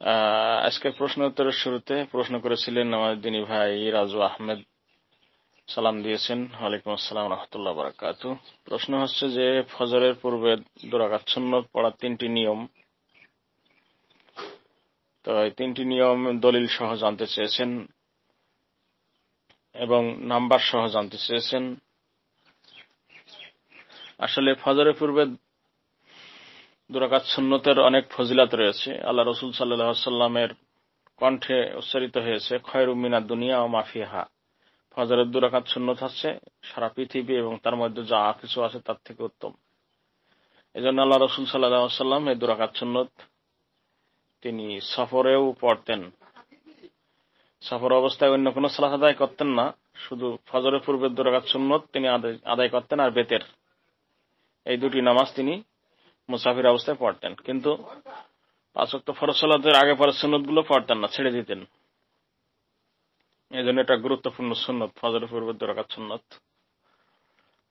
Uh, আজকের প্রশ্ন উত্তরের শুরুতে প্রশ্ন করেছিলেন ভাই রাজু আহমেদ। সালাম দিয়েছেন। ওয়ালাইকুম আসসালাম রহমতুল্লাহ প্রশ্ন হচ্ছে যে, ফজরের পূর্বে দোরাকাচ্ছন্ন পড়ার তিনটি নিয়ম। তো তিনটি নিয়ম দলিল সহ জানতে চেয়েছেন। এবং নাম্বার সহ জানতে চেয়েছেন। আসলে ফজরের পূর্বে দুরাকাত সুন্নতের অনেক ফজিলাত রয়েছে। আল্লাহ রসুল সাল্লামের কণ্ঠে উচ্চারিত হয়েছে খয়রুমিনা দুনিয়া ও মাফিহা ফজরের দুরাকাত সুন্নত হচ্ছে সারা পৃথিবী এবং তার মধ্যে যা কিছু আছে তার থেকে উত্তম। এই জন্য আল্লাহ রসুল সাল্লাহ সাল্লাম এই দুরাকাত সুন্নত তিনি সফরেও পড়তেন। সফর অবস্থায় অন্য কোনো সালাত আদায় করতেন না। শুধু ফজরের পূর্বে দুরাকাত সুন্নত তিনি আদায় করতেন আর বেতের। এই দুটি নামাজ তিনি মুসাফির অবস্থায় পড়তেন। কিন্তু পাঁচক্ত ফরজ সালাতের আগে পরে সুন্নতগুলো পড়তেন না, ছেড়ে দিতেন। এই জন্য এটা গুরুত্বপূর্ণ সুন্নত, ফজরের পূর্বে দুরাকাত সুন্নত।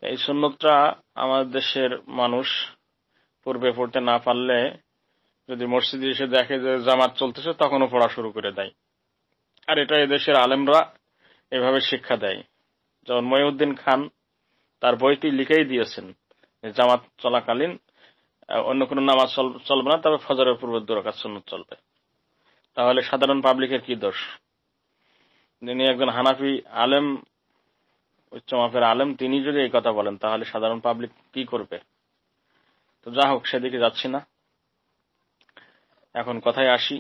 এই সুন্নতটা আমাদের দেশের মানুষ পূর্বে পড়তে না পারলে যদি মসজিদে এসে দেখে যে জামাত চলতেছে, তখনও পড়া শুরু করে দেয়। আর এটা এদেশের আলেমরা এভাবে শিক্ষা দেয়। যেমন মহিউদ্দিন খান, তার বইটি লিখেই দিয়েছেন জামাত চলাকালীন অন্য কোনো নামাজ চলবে না, তবে ফজরের পূর্বে দুরাকাত সুন্নত চলবে। তাহলে সাধারণ পাবলিকের কি দোষ? যিনি একজন হানাফি আলেম উচ্চমাপের আলেম, তিনি যদি এই কথা বলেন, তাহলে সাধারণ পাবলিক কি করবে? তো যা হোক সেদিকে যাচ্ছি না। এখন কথায় আসি।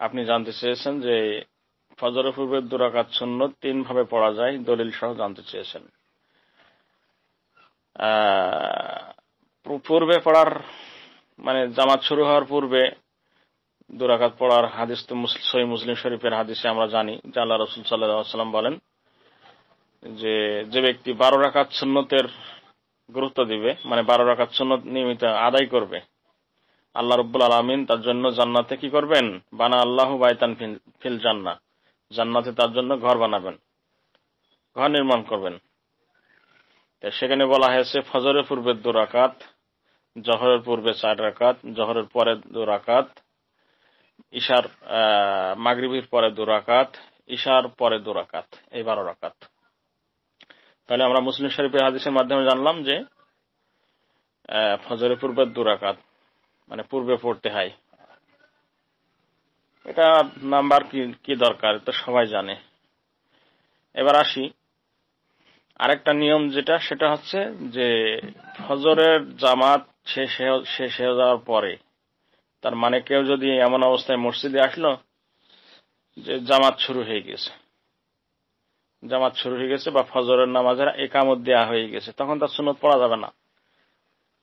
আপনি জানতে চেয়েছেন যে ফজরের পূর্বের দুরাকাত শূন্য তিন ভাবে পড়া যায় দলিল সহ জানতে চেয়েছেন। পূর্বে পড়ার মানে জামাত শুরু হওয়ার পূর্বে দুরাকাত পড়ার হাদিস তো সই মুসলিম শরীফের হাদিসে আমরা জানি, যে আল্লাহ রসুল সাল্লাম বলেন যে যে ব্যক্তি বারো রাকাত সুন্নতের গুরুত্ব দিবে মানে বারো রাকাত সুন্নত নিয়মিত আদায় করবে আল্লাহ রব্বুল আলমিন তার জন্য জান্নাতে কি করবেন? বানা আল্লাহ বাইতান ফিল জান্না জান্নাতে তার জন্য ঘর বানাবেন। ঘর নির্মাণ করবেন। সেখানে বলা হয়েছে, ফজরের পূর্বে দু রাকাত, জহরের পূর্বে চার রাকাত, জহরের পরে দু রাকাত, ঈশার মাগরিবির পরে দু রাকাত, ঈশার পরে দু রাকাত, এই বারো রাকাত। তাহলে আমরা মুসলিম শরীফের হাদিসের মাধ্যমে জানলাম যে ফজরের পূর্বে দু রাকাত মানে পূর্বে পড়তে হয়। এটা নাম্বার কি দরকার? তো সবাই জানে। এবার আসি। আরেকটা নিয়ম যেটা, সেটা হচ্ছে যে ফজরের জামাত শেষ শেষ হয়ে যাওয়ার পরে, তার মানে কেউ যদি এমন অবস্থায় মসজিদে আসলো যে জামাত শুরু হয়ে গেছে। জামাত শুরু হয়ে গেছে বা ফজরের নামাজের একামত দেওয়া হয়ে গেছে, তখন তার সুনত পড়া যাবে না।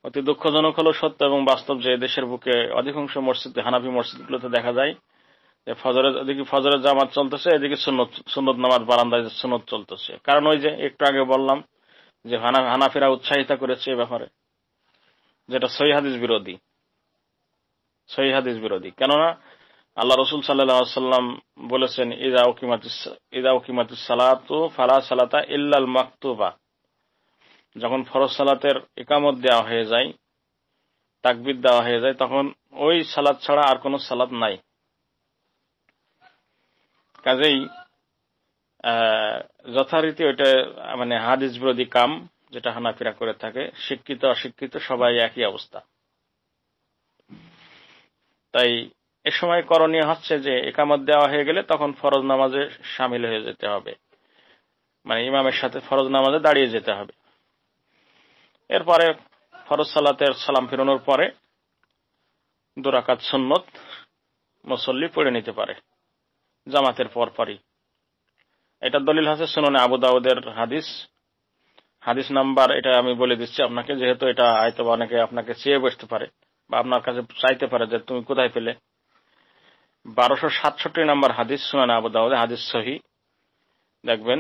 অতি দুঃখজনক হলো সত্য এবং বাস্তব যে দেশের বুকে অধিকাংশ মসজিদ, হানাফি মসজিদগুলোতে দেখা যায় যে ফজরের, এদিকে ফজরের জামাত চলতেছে, এদিকে সুনত সুনত নামাজ বারান্দায় সুনত চলতেছে। কারণ ওই যে একটু আগে বললাম যে হানাফিরা উৎসাহিত করেছে এ ব্যাপারে, যেটা সহি হাদিস বিরোধী। সহি হাদিস বিরোধী। কেননা আল্লাহ রসুল সাল্লাম বলেছেন ইদা উকিমাতিস ইদা উকিমাতিস সালাত, ফালা সালাতা ইল্লাল মাকতুবা। যখন ফরজ সালাতের একামত দেওয়া হয়ে যায় তাকবিদ দেওয়া হয়ে যায়, তখন ওই সালাদ ছাড়া আর কোন সালাদ নাই। কাজেই যথারীতি ওইটা মানে হাদিস বিরোধী কাম যেটা হানাফিরা করে থাকে, শিক্ষিত, অশিক্ষিত সবাই একই অবস্থা। তাই এ সময় করণীয় হচ্ছে যে একামত দেওয়া হয়ে গেলে তখন ফরজ নামাজে সামিল হয়ে যেতে হবে। মানে ইমামের সাথে ফরজ নামাজে দাঁড়িয়ে যেতে হবে। এরপরে ফরজ সালাতের সালাম ফিরানোর পরে দুরাকাত সন্নত মুসল্লি পড়ে নিতে পারে, জামাতের পর পরই এটা দলিল আছে শুনুন আবু দাউদের হাদিস। হাদিস নাম্বার, এটা আমি বলে দিচ্ছি আপনাকে, যেহেতু এটা হয়তো অনেকে আপনাকে চেয়ে বসতে পারে বা আপনার কাছে চাইতে পারে যে তুমি কোথায় পেলে। বারোশো সাতষট্টি নাম্বার হাদিস শুনান আবু দাউদে, হাদিস সহি। দেখবেন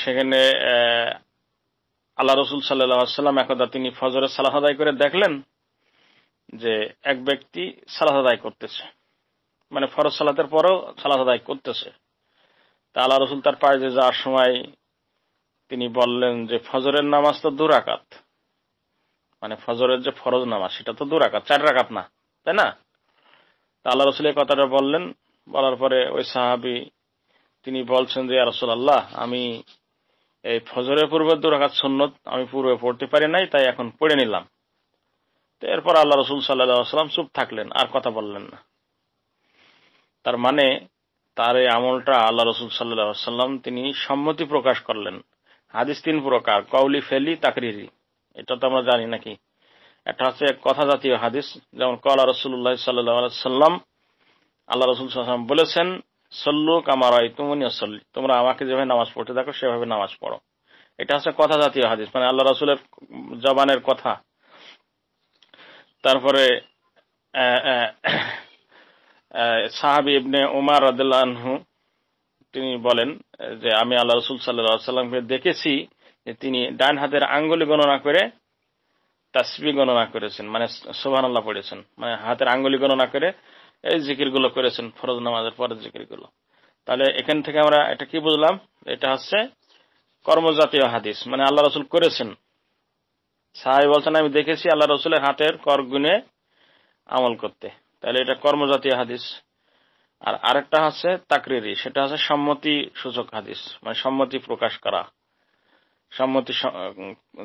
সেখানে আল্লাহ রসুল সাল্লাম একদা তিনি ফজরের সালাহ আদায় করে দেখলেন যে এক ব্যক্তি সালাহ আদায় করতেছে। মানে ফরজ সালাতের পরেও সালাত আদায় করতেছে। তা আল্লাহ রসুল তার পায়ে যে যাওয়ার সময় তিনি বললেন যে, ফজরের নামাজ তো দু রাকাত। মানে ফজরের যে ফরজ নামাজ, সেটা তো দু রাকাত, চার রাকাত না, তাই না? তা আল্লাহ রসুল এই কথাটা বললেন। বলার পরে ওই সাহাবি তিনি বলছেন যে রসুল আল্লাহ আমি এই ফজরের পূর্বে দু রাকাত সন্ন্যত আমি পূর্বে পড়তে পারি নাই, তাই এখন পড়ে নিলাম। তো এরপর আল্লাহ রসুল সাল্লাম চুপ থাকলেন, আর কথা বললেন না। তার মানে তার এই আমলটা আল্লাহ রসুল সাল্লাম তিনি সম্মতি প্রকাশ করলেন। হাদিস তিন প্রকার কৌলি ফেলি, তাকরিরি। এটা তো আমরা জানি নাকি। একটা হচ্ছে কথা জাতীয় হাদিস, যেমন কলা রসুল্লাহ সাল্লাম আল্লাহ রসুল সাল্লাম বলেছেন সল্লু কামারাই তোমরা আমাকে যেভাবে নামাজ পড়তে দেখো, সেভাবে নামাজ পড়ো। এটা হচ্ছে কথা জাতীয় হাদিস মানে আল্লাহ রসুলের জবানের কথা। তারপরে সাহাবি ইবনে উমার রাদু তিনি বলেন যে, আমি আল্লাহ রসুল সাল্লাহ সাল্লামকে দেখেছি যে, তিনি ডান হাতের আঙ্গুলি গণনা করে তাসবি গণনা করেছেন মানে সোহান আল্লাহ পড়েছেন। মানে হাতের আঙ্গুলি গণনা করে এই জিকিরগুলো করেছেন, ফরজ নামাজের পরের জিকিরগুলো তাহলে এখান থেকে আমরা এটা কি বুঝলাম? এটা হচ্ছে কর্মজাতীয় হাদিস। মানে আল্লাহ রসুল করেছেন। সাহাই বলছেন, আমি দেখেছি আল্লাহ রসুলের হাতের কর গুনে আমল করতে। তাহলে এটা কর্মজাতীয় হাদিস। আর আরেকটা হচ্ছে তাকরিরি। সেটা হচ্ছে সম্মতি সূচক হাদিস। মানে সম্মতি প্রকাশ করা। সম্মতি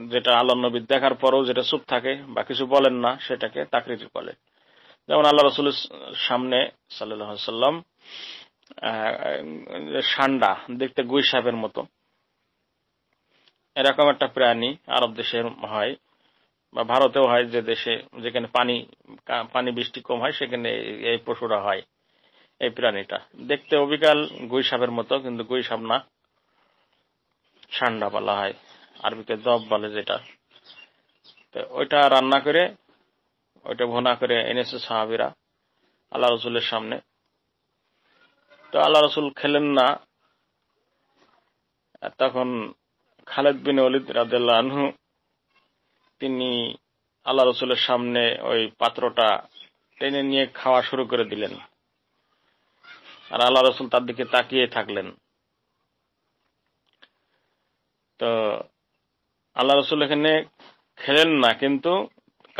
যেটা আল্লাহ নবী দেখার পরেও যেটা চুপ থাকে বা কিছু বলেন না, সেটাকে তাকরিরি বলে। যেমন আল্লাহ রসুলের সামনে সাল্লাম সান্ডা, দেখতে গুই সাপের মতো। এরকম একটা প্রাণী আরব দেশের হয়, বা ভারতেও হয় যে দেশে যেখানে পানি পানি বৃষ্টি কম হয়, সেখানে এই পশুরা হয়, এই প্রাণীটা। দেখতে অবিকাল গুই সাপের মতো, কিন্তু গুই সাপ না। সান্ডা বলা হয়, আরবিতে জব বলে যেটা। ওইটা রান্না করে ওইটা ভোনা করে এনেছে সাহাবিরা আল্লাহ রসুলের সামনে। তো আল্লাহ রসুল খেলেন না। তখন খালেদ বিন অলিদ রাজু তিনি আল্লাহ রসুলের সামনে ওই পাত্রটা টেনে নিয়ে খাওয়া শুরু করে দিলেন। আর আল্লাহ রসুল তার দিকে তাকিয়ে থাকলেন। তো আল্লাহ রসুল এখানে খেলেন না, কিন্তু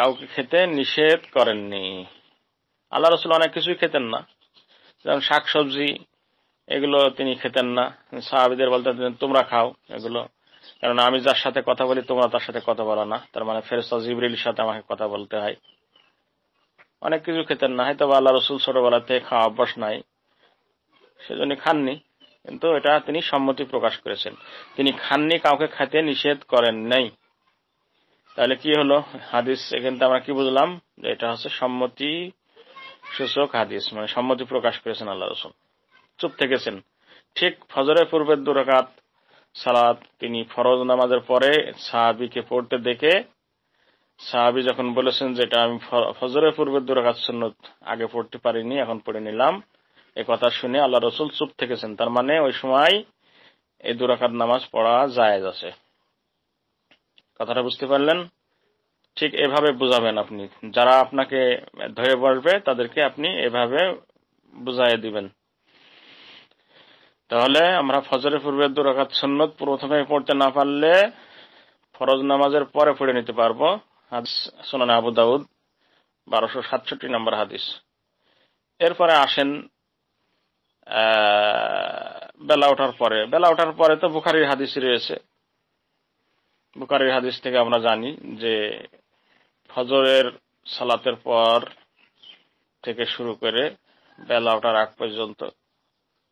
কাউকে খেতে নিষেধ করেননি। আল্লাহ রসুল অনেক কিছুই খেতেন না। যেমন শাক সবজি এগুলো তিনি খেতেন না। সাহাবিদের বলতেন, তোমরা খাও এগুলো। কারণ আমি যার সাথে কথা বলি, তোমরা তার সাথে কথা বলো না। তার মানে ফেরস্তা জিবরির সাথে আমাকে কথা বলতে হয়। অনেক কিছু খেতেন না। হয়তো আল্লাহ রসুল ছোটবেলাতে খাওয়া অভ্যাস নাই, সেজন্য খাননি। কিন্তু এটা তিনি সম্মতি প্রকাশ করেছেন। তিনি খাননি, কাউকে খাইতে নিষেধ করেন নাই। তাহলে কি হলো? হাদিস এখান আমরা কি বুঝলাম? যে এটা হচ্ছে সম্মতি সূচক হাদিস মানে সম্মতি প্রকাশ করেছেন আল্লাহ রসুল। চুপ থেকেছেন। ঠিক ফজরের পূর্বের দুরাকাত সালাদ তিনি ফরজ নামাজের পরে সাহাবিকে পড়তে দেখে সাহাবি যখন বলেছেন যে এটা আমি ফজরের পূর্বের দুরাকাত সুন্নত আগে পড়তে পারিনি, এখন পড়ে নিলাম, এ কথা শুনে আল্লাহ রসুল চুপ থেকেছেন। তার মানে ওই সময় এই দুরাকাত নামাজ পড়া জায়েজ আছে। কথাটা বুঝতে পারলেন? ঠিক এভাবে বুঝাবেন আপনি। যারা আপনাকে ধরে বসবে তাদেরকে আপনি এভাবে বুঝাই দিবেন। তাহলে আমরা ফজরের পূর্বে দুরাকাত সন্ন্যত প্রথমে পড়তে না পারলে ফরজ নামাজের পরে পড়ে নিতে পারব। সোনান আবু দাউদ, বারোশো সাতষট্টি নম্বর হাদিস। এরপরে আসেন বেলা ওঠার পরে। বেলা ওঠার পরে তো বুখারির হাদিস রয়েছে। বুখারির হাদিস থেকে আমরা জানি যে ফজরের সালাতের পর থেকে শুরু করে বেলা ওঠার আগ পর্যন্ত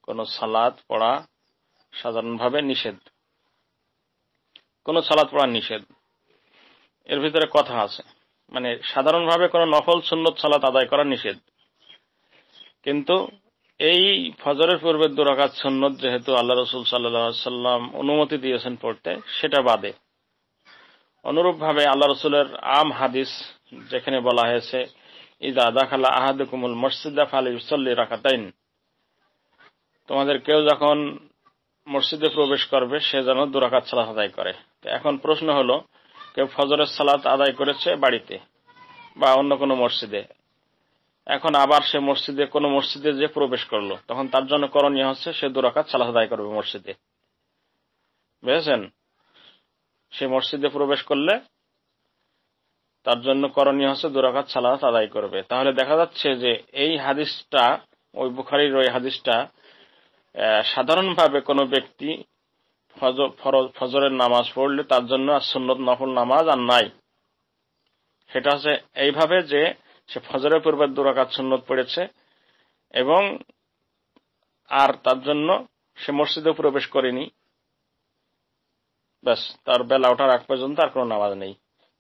কোন সালাদ পড়া সাধারণভাবে নিষেধ। কোন সালাদ পড়া নিষেধ। এর ভিতরে কথা আছে। মানে সাধারণভাবে কোন নফল সুন্নত সালাত আদায় করা নিষেধ। কিন্তু এই ফজরের পূর্বের দুরাকাত সুন্নত যেহেতু আল্লাহ রসুল সাল্লাম অনুমতি দিয়েছেন পড়তে, সেটা বাদে। অনুরূপভাবে আল্লাহ রসুলের আম হাদিস যেখানে বলা হয়েছে, ইদা দাখালা আহাদুকুমুল মসজিদা ফালি সল্লি রাখাতাইন তোমাদের কেউ যখন মসজিদে প্রবেশ করবে, সে যেন দুরাকাত সালাত আদায় করে। তো এখন প্রশ্ন হলো, কেউ ফজরের সালাত আদায় করেছে বাড়িতে বা অন্য কোনো মসজিদে? এখন আবার সে মসজিদে, কোন মসজিদে যে প্রবেশ করল, তখন তার জন্য করণীয় হচ্ছে সে দুরাকাত সালাত আদায় করবে মসজিদে। বুঝেছেন? সে মসজিদে প্রবেশ করলে তার জন্য করণীয় হচ্ছে দুরাকাত সালাত আদায় করবে। তাহলে দেখা যাচ্ছে যে এই হাদিসটা, ওই বুখারির ওই হাদিসটা সাধারণভাবে কোনো ব্যক্তি ফজরের নামাজ পড়লে তার জন্য আর সুন্নত নফল নামাজ আর নাই। সেটা হচ্ছে এইভাবে যে সে ফজরের পূর্বে দুরাকাত সুন্নত পড়েছে এবং আর তার জন্য সে মসজিদে প্রবেশ করেনি। ব্যাস, তার বেলা ওঠার আগ পর্যন্ত আর কোনো নামাজ নেই।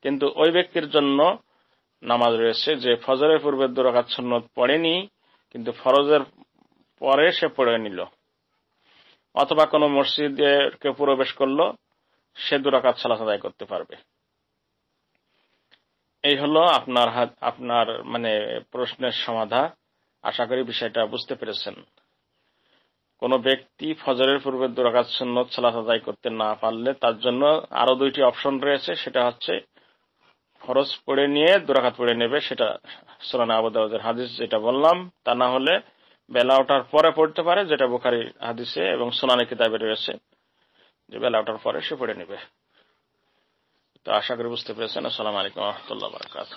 কিন্তু ওই ব্যক্তির জন্য নামাজ রয়েছে যে ফজরের পূর্বে দুরাকাত পড়েনি, কিন্তু ফরজের পরে সে পড়ে নিল। অথবা কোনো মসজিদে কেউ প্রবেশ করল, সে দুরাকাত সালাত আদায় করতে পারবে। এই হলো আপনার আপনার মানে প্রশ্নের সমাধা। আশা করি বিষয়টা বুঝতে পেরেছেন। কোন ব্যক্তি ফজরের পূর্বে দুরাকাত সুন্নত সালাত আদায় করতে না পারলে তার জন্য আরও দুইটি অপশন রয়েছে। সেটা হচ্ছে ফরজ পড়ে নিয়ে দুরাকাত পড়ে নেবে, সেটা সোলানা আবুদাউদের হাদিস যেটা বললাম। তা না হলে বেলা ওঠার পরে পড়তে পারে, যেটা বুখারি হাদিসে এবং সোনানি কিতাবে রয়েছে যে বেলা ওঠার পরে সে পড়ে নেবে। তো আশা করি বুঝতে পেরেছেন। আসসালামু আলাইকুম রহমতুল্লাহ বারকাত